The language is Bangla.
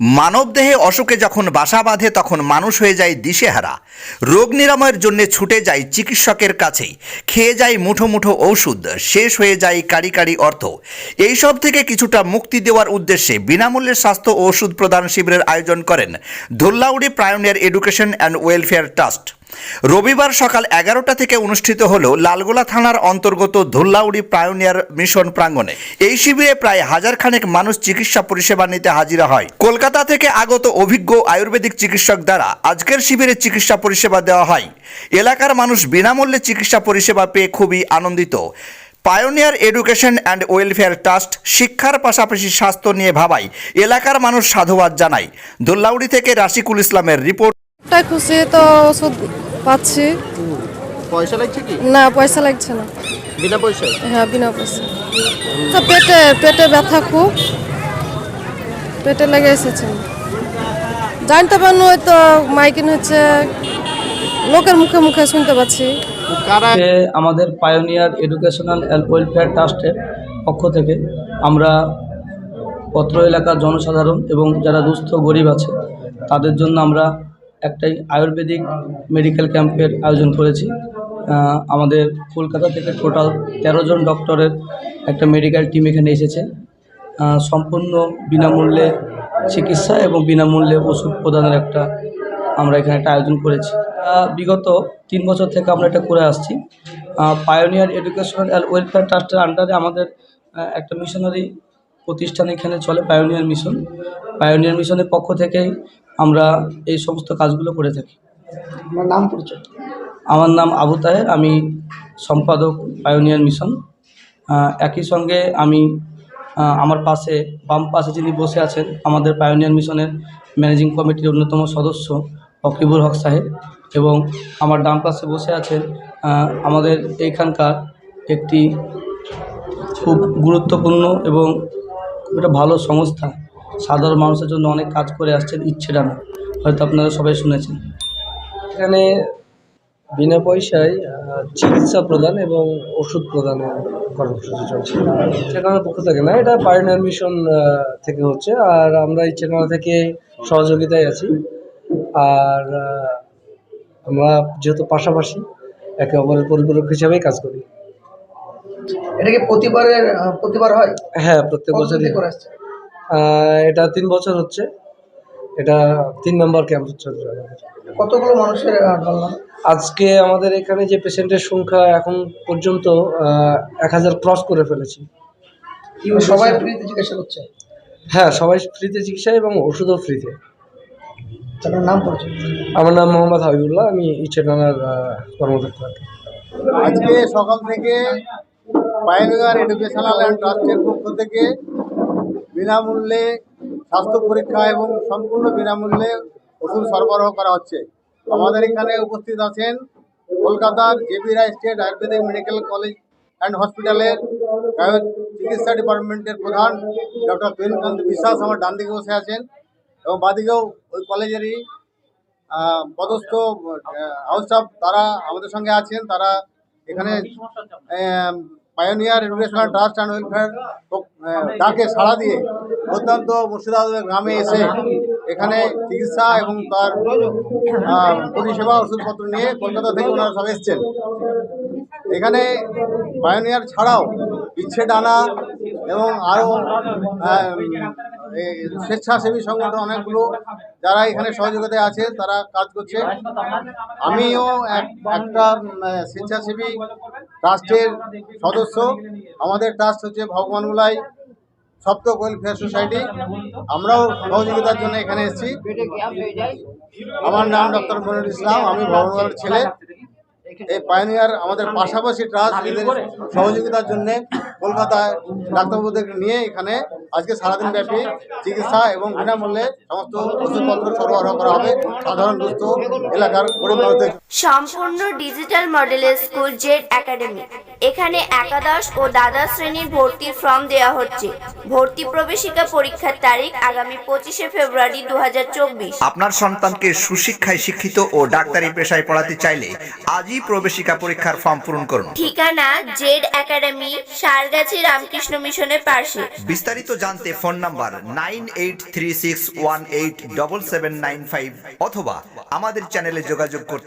মানবদেহে অসুখে যখন বাসা বাঁধে, তখন মানুষ হয়ে যায় দিশেহারা। রোগ নিরাময়ের জন্য ছুটে যায় চিকিৎসকের কাছেই। খেয়ে যায় মুঠো মুঠো ঔষধ, শেষ হয়ে যায় কারি কারি অর্থ। এইসব থেকে কিছুটা মুক্তি দেওয়ার উদ্দেশ্যে বিনামূল্যে স্বাস্থ্য ওষুধ প্রদান শিবিরের আয়োজন করেন ধুল্লাউড়ি প্রায়নের এডুকেশন অ্যান্ড ওয়েলফেয়ার ট্রাস্ট রবিবার সকাল এগারোটা থেকে অনুষ্ঠিত হল লালগোলা থানার অন্তর্গত ধুল্লাউড়ি প্রায়োনিয়ার মিশন প্রাঙ্গণে। এই শিবিরে প্রায় হাজার খানেক মানুষ চিকিৎসা পরিষেবা নিতে হাজিরা হয়। কলকাতা থেকে আগত অভিজ্ঞ আয়ুর্বেদিক চিকিৎসক দ্বারা আজকের শিবিরে চিকিৎসা পরিষেবা দেওয়া হয়। এলাকার মানুষ বিনামূল্যে চিকিৎসা পরিষেবা পেয়ে খুবই আনন্দিত। Pioneer Education and Welfare Trust শিক্ষার পাশাপাশি স্বাস্থ্য নিয়ে ভাবায়। এলাকার মানুষ সাধুবাদ জানায়। দোল্লাউড়ি থেকে রাশিকুল ইসলামের রিপোর্ট। একটা খুশি তো ওষুধ পাচ্ছি। পয়সা লাগছে কি? না পয়সা লাগছে না। বিনা পয়সায়? হ্যাঁ বিনা পয়সা তো পেটে পেটে ব্যথা খুব। পেটে লেগে এসেছে। জানতে পারুন ওই তো মাইকিন হচ্ছে। লোকের মুখে মুখে শুনতে পাচ্ছি। আমাদের পায়োনিয়ার এডুকেশনাল অ্যান্ড ওয়েলফেয়ার ট্রাস্টের পক্ষ থেকে আমরা পত্র এলাকার জনসাধারণ এবং যারা দুস্থ গরিব আছে তাদের জন্য আমরা একটাই আয়ুর্বেদিক মেডিকেল ক্যাম্পের আয়োজন করেছি। আমাদের কলকাতা থেকে টোটাল তেরো জন ডক্টরের একটা মেডিকেল টিম এখানে এসেছে। সম্পূর্ণ বিনামূল্যে চিকিৎসা এবং বিনামূল্যে ওষুধ প্রদানের একটা আমরা এখানে একটা আয়োজন করেছি। বিগত তিন বছর থেকে আমরা এটা করে আসছি। পায়োনিয়ার এডুকেশনাল অ্যান্ড ওয়েলফেয়ার ট্রাস্টের আন্ডারে আমাদের একটা মিশনারি প্রতিষ্ঠান এখানে চলে পায়োনিয়ার মিশন পায়োনিয়ার মিশনের পক্ষ থেকেই আমরা এই সমস্ত কাজগুলো করে থাকি। আমার নাম পরিচয়? আমার নাম আবু তাহের আমি সম্পাদক পায়োনিয়ার মিশন। একই সঙ্গে আমি আমার পাশে বাম পাশে যিনি বসে আছেন আমাদের পায়োনিয়ার মিশনের ম্যানেজিং কমিটির অন্যতম সদস্য অকিবুল হক সাহেব এবং আমার ডান পাশে বসে আছেন আমাদের এইখানকার একটি খুব গুরুত্বপূর্ণ এবং একটা ভালো সংস্থা সাধারণ মানুষের জন্য অনেক কাজ করে আসছেন ইচ্ছে ডানা হয়তো আপনারা সবাই শুনেছেন। এখানে বিনা পয়সায় চিকিৎসা প্রদান এবং ওষুধ প্রদানের কর্মসূচি চলছে। ইচ্ছেকানা পক্ষ থেকে না এটা পায়োনিয়ার মিশন থেকে হচ্ছে। আর আমরা ইচ্ছেকানা থেকে সহযোগিতায় আছি। আর আমরা যেহেতু পাশাপাশি একে অপরের পরিপূরক হিসাবেই কাজ করি। এটা কি প্রতিবারের প্রতিবার হয়? হ্যাঁ প্রত্যেক বছরই করে আসছে এটা তিন বছর হচ্ছে। এটা তিন নম্বর ক্যাম্প হচ্ছে কতগুলো মানুষের আজকে আমাদের এখানে যে পেশেন্টের সংখ্যা এখন পর্যন্ত এক হাজার ক্রস করে ফেলেছি। সবাই ফ্রিতে চিকিৎসা করছে? হ্যাঁ সবাই ফ্রিতে চিকিৎসা এবং ওষুধও ফ্রিতে আপনার নাম পরিচয় আমার নাম মোহাম্মদ হাবিবুল্লাহ আমি ইচ্ছেটানার কর্মকর্তা। আজকে সকাল থেকে পায়োনিয়ার এডুকেশনাল অ্যান্ড ট্রাস্টের পক্ষ থেকে বিনামূল্যে স্বাস্থ্য পরীক্ষা এবং সম্পূর্ণ বিনামূল্যে ওষুধ সরবরাহ করা হচ্ছে। আমাদের এখানে উপস্থিত আছেন কলকাতার JB Roy State Ayurvedic Medical College and হসপিটালের চিকিৎসা ডিপার্টমেন্টের প্রধান ডক্টর প্রেমকান্ত বিশ্বাস আমার ডান দিকে বসে আছেন এবং বাদিকেও ওই কলেজেরই পদস্থ হাউস স্টাফ তারা আমাদের সঙ্গে আছেন তারা এখানে Pioneer Educational Trust and Welfare ডাকে সাড়া দিয়ে অত্যন্ত মুর্শিদাবাদের গ্রামে এসে এখানে চিকিৎসা এবং তার পরিষেবা ওষুধপত্র নিয়ে কলকাতা থেকে ওনারা সব এসছেন। এখানে পায়োনিয়ার ছাড়াও ইচ্ছে ডানা এবং আরও স্বেচ্ছাসেবী সংগঠন অনেকগুলো যারা এখানে সহযোগিতায় আছে, তারা কাজ করছে। আমিও এক- একটা স্বেচ্ছাসেবী ট্রাস্টের সদস্য। আমাদের ট্রাস্ট হচ্ছে ভগবানগুলাই সপ্ত ওয়েলফেয়ার সোসাইটি আমরাও সহযোগিতার জন্য এখানে এসেছি। আমার নাম ডক্টর মনির ইসলাম, আমি ভগবানের ছেলে। এই পায়নিয়ার আমাদের পাশাপাশি ট্রাস্ট সহযোগিতার জন্য কলকাতায় ডাক্তারবাবুদেরকে নিয়ে এখানে আজকে সারাদিন ব্যাপী চিকিৎসা এবং বিনামূল্যে সমস্ত ওষুধপত্র সরবরাহ করা হবে। সাধারণ দুস্থ এলাকার গরিব মানুষদের। সম্পূর্ণ ডিজিটাল মডেলের স্কুল জেড একাডেমি। এখানে একাদশ ও দ্বাদশ শ্রেণির ভর্তির ফর্ম দেওয়া হচ্ছে। ভর্তি প্রবেশিকা পরীক্ষার তারিখ আগামী পঁচিশে ফেব্রুয়ারি দু হাজার চব্বিশ। আপনার সন্তানকে সুশিক্ষায় শিক্ষিত ও ডাক্তারি পেশায় পড়াতে চাইলে আজই প্রবেশিকা পরীক্ষার ফর্ম পূরণ করুন। ঠিকানা জেড একাডেমি সারগাছি রামকৃষ্ণ মিশনের পাশে। বিস্তারিত জানতে phone number nine eight three six one eight double seven nine five অথবা আমাদের চ্যানেলে যোগাযোগ করতে